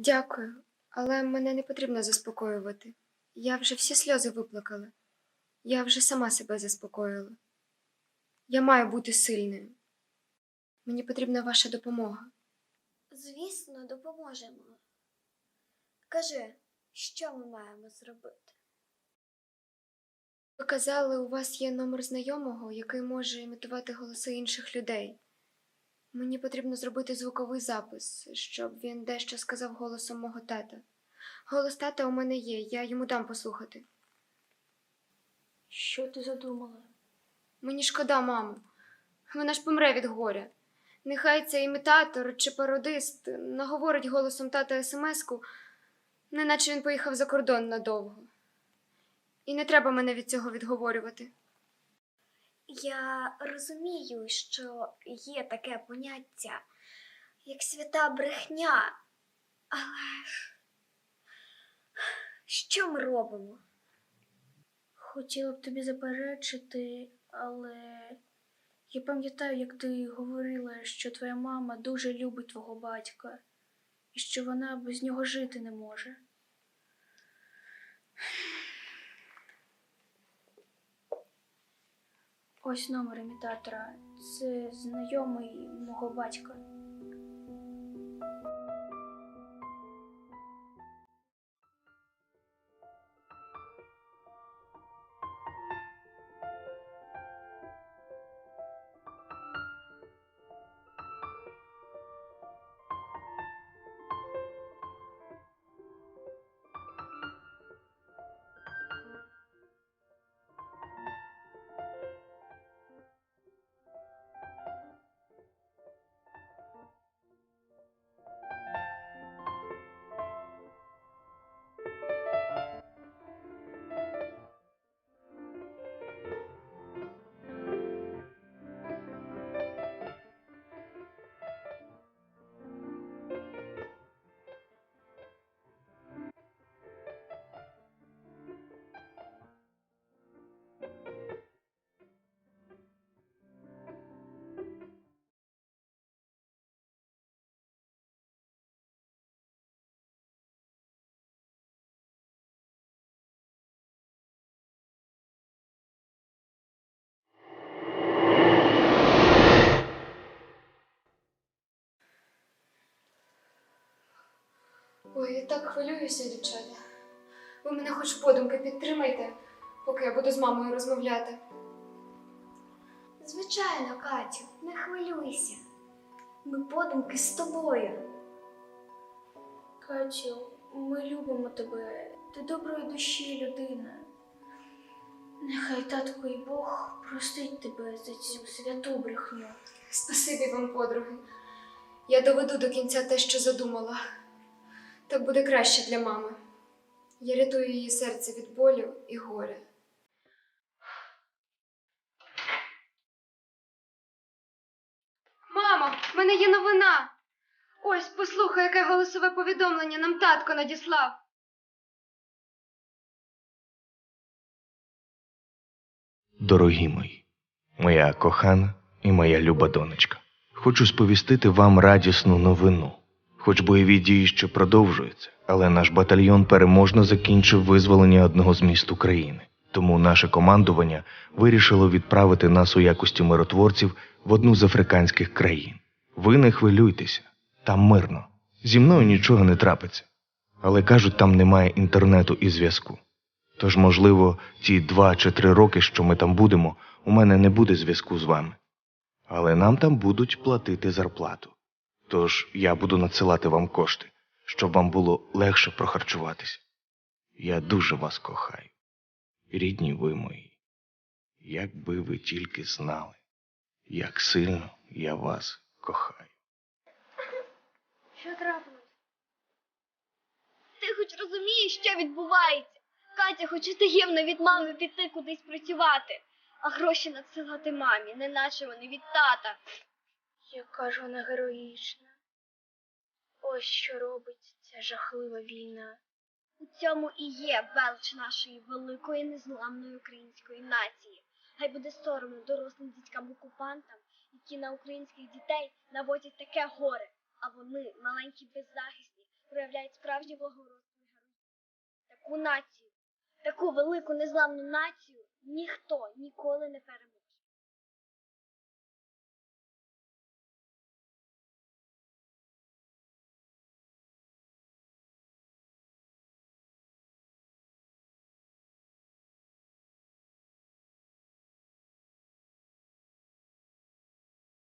Дякую, але мене не потрібно заспокоювати. Я вже всі сльози виплакала. Я вже сама себе заспокоїла. Я маю бути сильною. Мені потрібна ваша допомога. Звісно, допоможемо. Кажи, що ми маємо зробити? Ви казали, у вас є номер знайомого, який може імітувати голоси інших людей. Мені потрібно зробити звуковий запис, щоб він дещо сказав голосом мого тата. Голос тата у мене є, я йому дам послухати. Що ти задумала? Мені шкода, маму. Вона ж помре від горя. Нехай цей імітатор чи пародист наговорить голосом тата смс-ку, неначе він поїхав за кордон надовго. І не треба мене від цього відговорювати. Я розумію, що є таке поняття, як свята брехня. Але що ми робимо? Хотіла б тобі заперечити, але я пам'ятаю, як ти говорила, що твоя мама дуже любить твого батька і що вона без нього жити не може. Ось номер імітатора. Це знайомий мого батька. Ой, я так хвилююся, дівчата. Ви мене хоч подумки підтримайте, поки я буду з мамою розмовляти. Звичайно, Катю, не хвилюйся. Ми подумки з тобою. Катю, ми любимо тебе. Ти доброї душі людина. Нехай татко і Бог простить тебе за цю святу брехню. Спасибі вам, подруги. Я доведу до кінця те, що задумала. Так буде краще для мами. Я рятую її серце від болю і горя. Мамо, в мене є новина. Ось, послухай, яке голосове повідомлення нам татко надіслав. Дорогі мої, моя кохана і моя люба донечка, хочу сповістити вам радісну новину. Хоч бойові дії ще продовжуються, але наш батальйон переможно закінчив визволення одного з міст України. Тому наше командування вирішило відправити нас у якості миротворців в одну з африканських країн. Ви не хвилюйтеся, там мирно. Зі мною нічого не трапиться. Але кажуть, там немає інтернету і зв'язку. Тож, можливо, ті два чи три роки, що ми там будемо, у мене не буде зв'язку з вами. Але нам там будуть платити зарплату. Тож я буду надсилати вам кошти, щоб вам було легше прохарчуватися. Я дуже вас кохаю. Рідні ви мої. Якби ви тільки знали, як сильно я вас кохаю. Що трапилось? Ти хоч розумієш, що відбувається? Катя хоче таємно від мами піти кудись працювати, а гроші надсилати мамі, неначе вони від тата. Яка ж вона героїчна. Ось що робить ця жахлива війна. У цьому і є велич нашої великої незламної української нації. Хай буде соромно дорослим дітькам-окупантам, які на українських дітей наводять таке горе, а вони, маленькі беззахисні, проявляють справжнє благородство і. Таку націю, таку велику незламну націю ніхто ніколи не переможе.